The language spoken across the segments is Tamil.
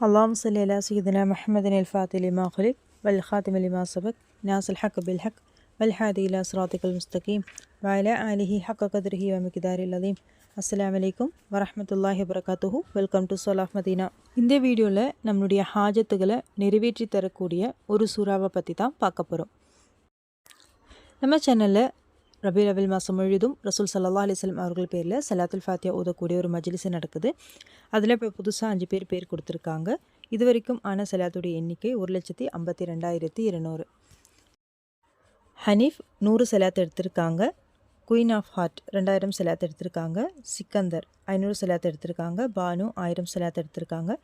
اللهم صل على سيدنا محمد الفاتح لما خلق والخاتم لما سبق ناس الحق بالحق والحادي إلى صراطك المستقيم وعلى آله حق قدره ومقدار العظيم அஸ்லாம் வலைக்கும் வரமத்துல்லாஹி வரகாத்துஹூ வெல்கம் டு சோலாஃப் மதீனா இந்த வீடியோவில் நம்மளுடைய ஹாஜத்துகளை நிறைவேற்றி தரக்கூடிய ஒரு சூறாவை பற்றி தான் பார்க்க போகிறோம் நம்ம சேனலில் ரபி ரபில் மாதம் முழுதும் ரசூல் சல்லா அலிஸ்லாம் அவர்கள் பேரில் சலாத்துல் ஃபாத்தியா ஊதக்கூடிய ஒரு மஜ்லிஸு நடக்குது. அதில் இப்போ புதுசாக அஞ்சு பேர் பேர் கொடுத்துருக்காங்க. இது வரைக்கும் ஆன சலாத்துடைய எண்ணிக்கை ஒரு லட்சத்தி ஐம்பத்தி ரெண்டாயிரத்தி இருநூறு. ஹனீஃப் நூறு சலாத் எடுத்திருக்காங்க. குயின் ஆஃப் ஹார்ட் ரெண்டாயிரம் சலாத் எடுத்திருக்காங்க. சிக்கந்தர் ஐநூறு சலாத் எடுத்திருக்காங்க. பானு ஆயிரம் சலாத் எடுத்திருக்காங்க.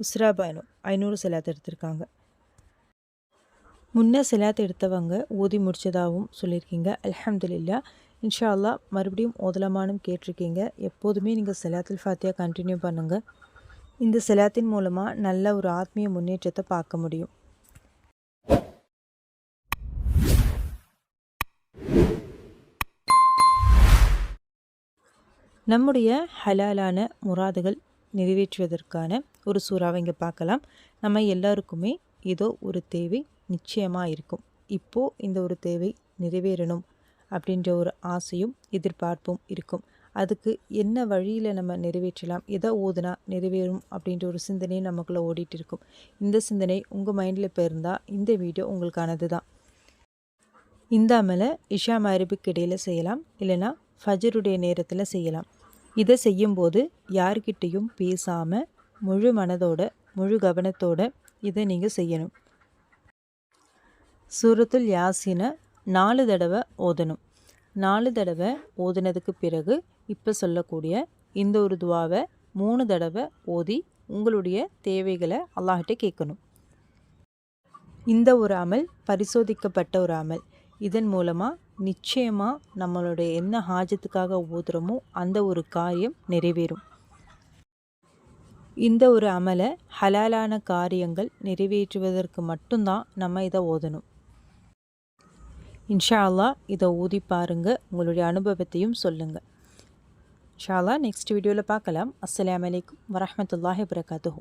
உஸ்ரா பானு ஐநூறு சலாத் எடுத்திருக்காங்க. முன்னே சிலாத் எடுத்தவங்க ஓதி முடித்ததாகவும் சொல்லியிருக்கீங்க. அலமதுல்லா இன்ஷா அல்லா மறுபடியும் ஓதலமானும் கேட்டிருக்கீங்க. எப்போதுமே நீங்கள் சிலாத்தில் ஃபாத்தியா கண்டினியூ பண்ணுங்கள் இந்த சிலாத்தின் மூலமாக நல்ல ஒரு ஆத்மீய முன்னேற்றத்தை பார்க்க முடியும். நம்முடைய ஹலாலான முராதுகள் நிறைவேற்றுவதற்கான ஒரு சூறாவை இங்கே பார்க்கலாம். நம்ம எல்லாருக்குமே ஏதோ ஒரு தேவை நிச்சயமாக இருக்கும். இப்போது இந்த ஒரு தேவை நிறைவேறணும் அப்படின்ற ஒரு ஆசையும் எதிர்பார்ப்பும் இருக்கும். அதுக்கு என்ன வழியில் நம்ம நிறைவேற்றலாம்? எதை ஓதுனா நிறைவேறும் அப்படின்ற ஒரு சிந்தனையும் நமக்குள்ளே ஓடிட்டு இருக்கும். இந்த சிந்தனை உங்கள் மைண்டில் இப்போ இருந்தால் இந்த வீடியோ உங்களுக்கானது தான். இந்த அமலை இஷா மரபுக்கு இடையில் செய்யலாம். இல்லைனா ஃபஜருடைய நேரத்தில் செய்யலாம். இதை செய்யும்போது யார்கிட்டையும் பேசாமல் முழு மனதோட முழு கவனத்தோட இதை நீங்கள் செய்யணும். சூரத்துல் யாசினை நாலு தடவை ஓதணும். நாலு தடவை ஓதுனதுக்கு பிறகு இப்போ சொல்லக்கூடிய இந்த ஒரு துவாவை மூணு தடவை ஓதி உங்களுடைய தேவைகளை அல்லாஹிட்ட கேட்கணும். இந்த ஒரு அமல் பரிசோதிக்கப்பட்ட ஒரு அமல். இதன் மூலமாக நிச்சயமாக நம்மளுடைய என்ன ஹாஜத்துக்காக ஓதுறோமோ அந்த ஒரு காரியம் நிறைவேறும். இந்த ஒரு அமலை ஹலாலான காரியங்கள் நிறைவேற்றுவதற்கு மட்டும்தான் நம்ம இதை ஓதணும். இன்ஷால்லா இதை ஊதி பாருங்கள் உங்களுடைய அனுபவத்தையும் சொல்லுங்கள் இன்ஷால்லா நெக்ஸ்ட் வீடியோவில் பார்க்கலாம். அஸ்லாம் வலைக்கம் வரமத்துல்லாஹி வரகாத்துஹூ